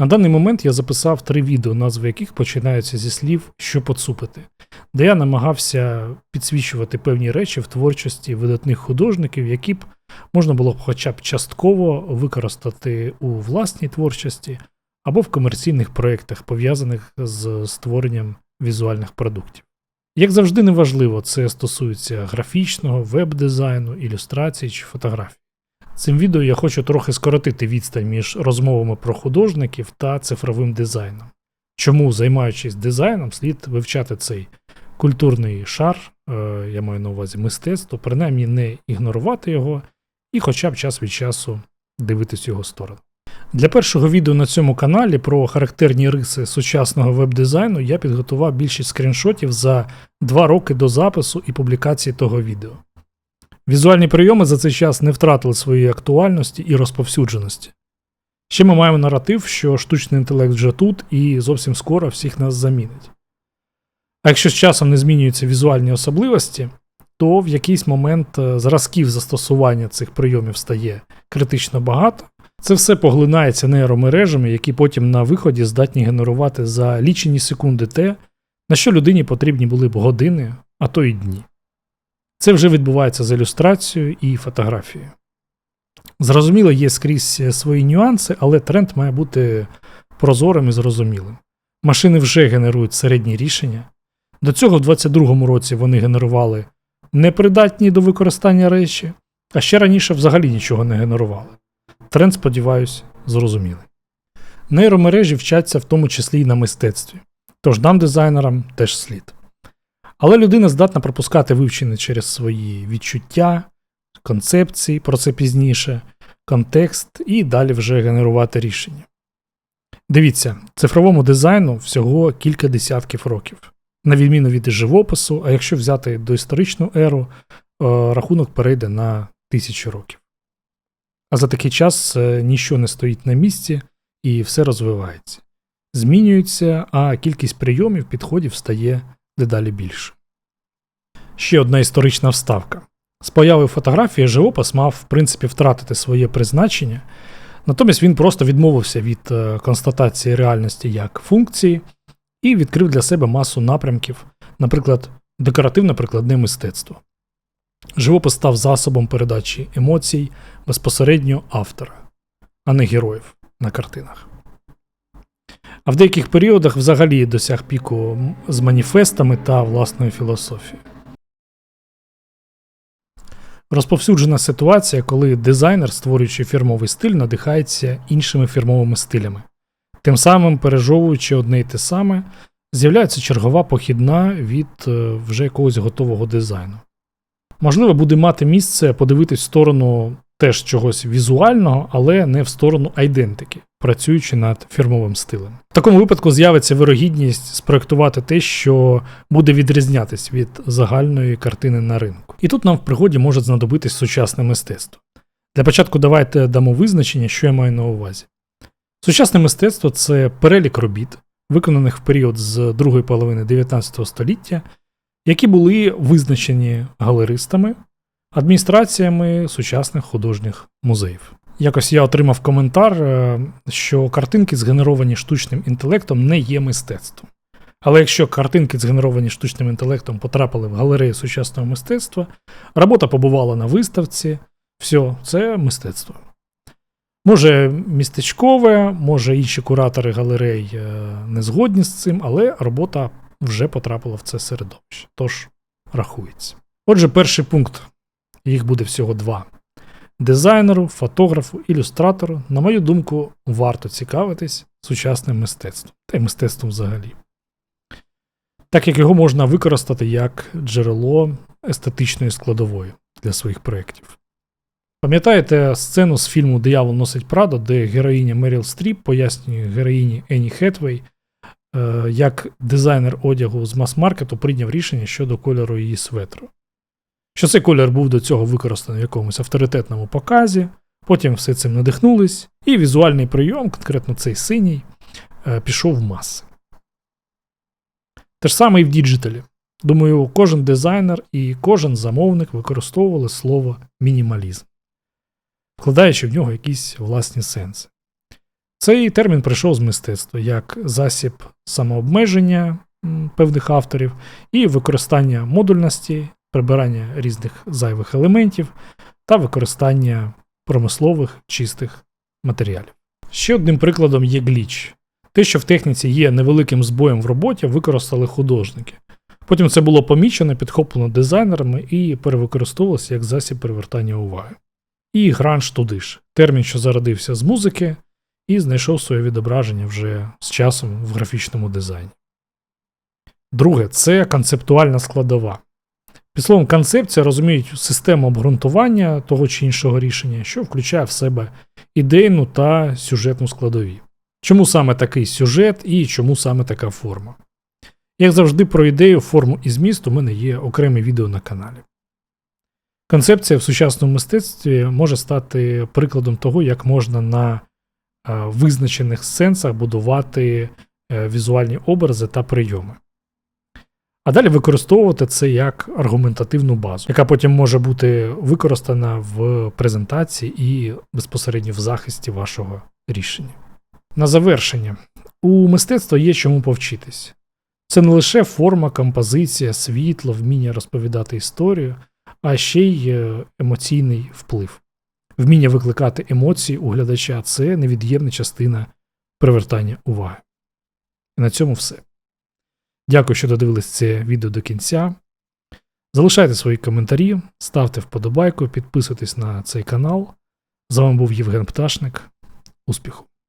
На даний момент я записав три відео, назви яких починаються зі слів що поцупити, де я намагався підсвічувати певні речі в творчості видатних художників, які б можна було б хоча б частково використати у власній творчості або в комерційних проєктах, пов'язаних з створенням візуальних продуктів. Як завжди, неважливо, це стосується графічного, веб-дизайну, ілюстрацій чи фотографій. Цим відео я хочу трохи скоротити відстань між розмовами про художників та цифровим дизайном. Чому, займаючись дизайном, слід вивчати цей культурний шар, е, я маю на увазі мистецтво, принаймні не ігнорувати його і хоча б час від часу дивитись його сторону. Для першого відео на цьому каналі про характерні риси сучасного веб-дизайну я підготував більшість скріншотів за два роки до запису і публікації того відео. Візуальні прийоми за цей час не втратили своєї актуальності і розповсюдженості. Ще ми маємо наратив, що штучний інтелект вже тут і зовсім скоро всіх нас замінить. А якщо з часом не змінюються візуальні особливості, то в якийсь момент е, зразків застосування цих прийомів стає критично багато. Це все поглинається нейромережами, які потім на виході здатні генерувати за лічені секунди те, на що людині потрібні були б години, а то й дні. Це вже відбувається з ілюстрацією і фотографією. Зрозуміло, є скрізь свої нюанси, але тренд має бути прозорим і зрозумілим. Машини вже генерують середні рішення. До цього в 2022 році вони генерували непридатні до використання речі, а ще раніше взагалі нічого не генерували. Тренд, сподіваюсь, зрозумілий. Нейромережі вчаться в тому числі і на мистецтві, тож нам, дизайнерам, теж слід. Але людина здатна пропускати вивчене через свої відчуття, концепції, про це пізніше, контекст і далі вже генерувати рішення. Дивіться, цифровому дизайну всього кілька десятків років, на відміну від живопису, а якщо взяти доісторичну еру, е, рахунок перейде на тисячі років. А за такий час е, ніщо не стоїть на місці і все розвивається. Змінюється, а кількість прийомів, підходів стає дедалі більше. Ще одна історична вставка. З появою фотографії живопис мав, в принципі, втратити своє призначення, натомість він просто відмовився від е, констатації реальності як функції і відкрив для себе масу напрямків, наприклад, декоративно-прикладне мистецтво. Живопис став засобом передачі емоцій безпосередньо автора, а не героїв на картинах. А в деяких періодах взагалі досяг піку з маніфестами та власною філософією. Розповсюджена ситуація, коли дизайнер, створюючи фірмовий стиль, надихається іншими фірмовими стилями. Тим самим, пережовуючи одне й те саме, з'являється чергова похідна від е, вже якогось готового дизайну. Можливо, буде мати місце подивитись в сторону теж чогось візуального, але не в сторону айдентики, працюючи над фірмовим стилем. В такому випадку з'явиться вирогідність спроектувати те, що буде відрізнятись від загальної картини на ринку. І тут нам в пригоді може знадобитись сучасне мистецтво. Для початку давайте дамо визначення, що я маю на увазі. Сучасне мистецтво це перелік робіт, виконаних в період з другої половини 19 століття, які були визначені галеристами, адміністраціями сучасних художніх музеїв. Якось я отримав коментар, е, що картинки, згенеровані штучним інтелектом, не є мистецтвом. Але якщо картинки, згенеровані штучним інтелектом, потрапили в галерею сучасного мистецтва, робота побувала на виставці, все, це мистецтво. Може, містечкове, може інші куратори галерей е, не згодні з цим, але робота вже потрапила в це середовище. Тож рахується. Отже, перший пункт, їх буде всього два. Дизайнеру, фотографу, ілюстратору, на мою думку, варто цікавитись сучасним мистецтвом та й мистецтвом взагалі. Так як його можна використати як джерело естетичної складової для своїх проєктів. Пам'ятаєте сцену з фільму Диявол носить Прадо, де героїня Меріл Стріп пояснює героїні Ені Хетвей, е, як дизайнер одягу з мас-маркету прийняв рішення щодо кольору її светру. Що цей колір був до цього використаний в якомусь авторитетному показі, потім все цим надихнулись, і візуальний прийом, конкретно цей синій, е, пішов в маси. Те ж саме і в діджиталі. Думаю, кожен дизайнер і кожен замовник використовували слово мінімалізм, вкладаючи в нього якісь власні сенси. Цей термін прийшов з мистецтва як засіб самообмеження певних авторів і використання модульності, прибирання різних зайвих елементів та використання промислових чистих матеріалів. Ще одним прикладом є гліч. Те, що в техніці є невеликим збоєм в роботі, використали художники. Потім це було помічено, підхоплено дизайнерами і перевикористовувалося як засіб привертання уваги. І гранж туди ж термін, що зародився з музики, і знайшов своє відображення вже з часом в графічному дизайні. Друге, це концептуальна складова. Під словом, концепція розуміють систему обґрунтування того чи іншого рішення, що включає в себе ідейну та сюжетну складові. Чому саме такий сюжет і чому саме така форма? Як завжди, про ідею, форму і зміст у мене є окреме відео на каналі. Концепція в сучасному мистецтві може стати прикладом того, як можна на е, визначених сенсах будувати е, візуальні образи та прийоми. А далі використовувати це як аргументативну базу, яка потім може бути використана в презентації і безпосередньо в захисті вашого рішення. На завершення, у мистецтва є чому повчитись. Це не лише форма, композиція, світло, вміння розповідати історію, а ще й е, емоційний вплив. Вміння викликати емоції у глядача це невід'ємна частина привертання уваги. І на цьому все. Дякую, що додивились це відео до кінця. Залишайте свої коментарі, ставте вподобайку, підписуйтесь на цей канал. З вами був Євген Пташник. Успіху!